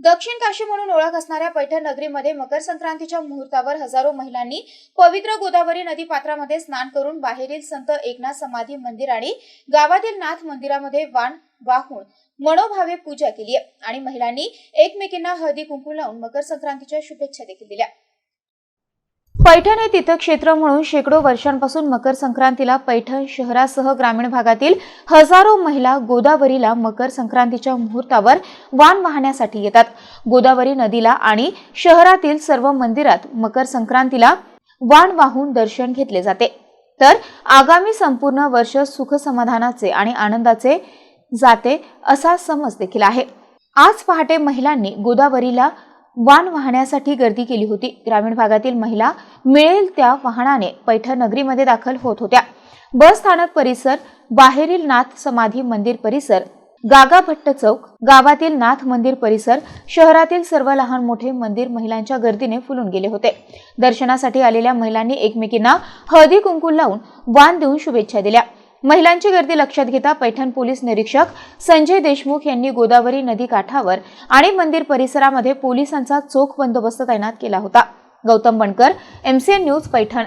दक्षिण काशी म्हणून ओळख असणाऱ्या पैठण नगरीमध्ये मकर संक्रांतीच्या मुहूर्तावर हजारो महिलांनी पवित्र गोदावरी नदी पात्रामध्ये स्नान करून बाहेरील संत एकनाथ समाधी मंदिर आणि गावातील नाथ मंदिरामध्ये वाण वाहून मनोभावे पूजा केली आणि महिलांनी एकमेकींना हळदी कुंकू लावून मकर संक्रांतीच्या शुभेच्छा देखील दिल्या. पैठण हे तीर्थक्षेत्र म्हणून शेकडो वर्षांपासून मकर संक्रांतीला पैठण शहरासह ग्रामीण भागातील हजारो महिला गोदावरीला मकर संक्रांतीच्या मुहूर्तावर वाण वाहण्यासाठी येतात. गोदावरी नदीला आणि शहरातील सर्व मंदिरात मकर संक्रांतीला वाण वाहून दर्शन घेतले जाते. तर आगामी संपूर्ण वर्ष सुख समाधानाचे आणि आनंदाचे जाते असा समज देखील आहे. आज पहाटे महिलांनी गोदावरीला वाण वाहण्यासाठी गर्दी केली होती. ग्रामीण भागातील महिला मिळेल त्या वाहनाने पैठण नगरीमध्ये दाखल होत होत्या. बस स्थानक परिसर बाहेरील नाथ समाधी मंदिर परिसर गागा भट्ट चौक गावातील नाथ मंदिर परिसर शहरातील सर्व लहान मोठे मंदिर महिलांच्या गर्दीने फुलून गेले होते. दर्शनासाठी आलेल्या महिलांनी एकमेकींना हळदी कुंकू लावून वाण देऊन शुभेच्छा दिल्या. महिलांची गर्दी लक्षात घेता पैठण पोलीस निरीक्षक संजय देशमुख यांनी गोदावरी नदी काठावर आणि मंदिर परिसरामध्ये पोलिसांचा चोख बंदोबस्त तैनात केला होता. Gautam Bankar MCN news Paithan.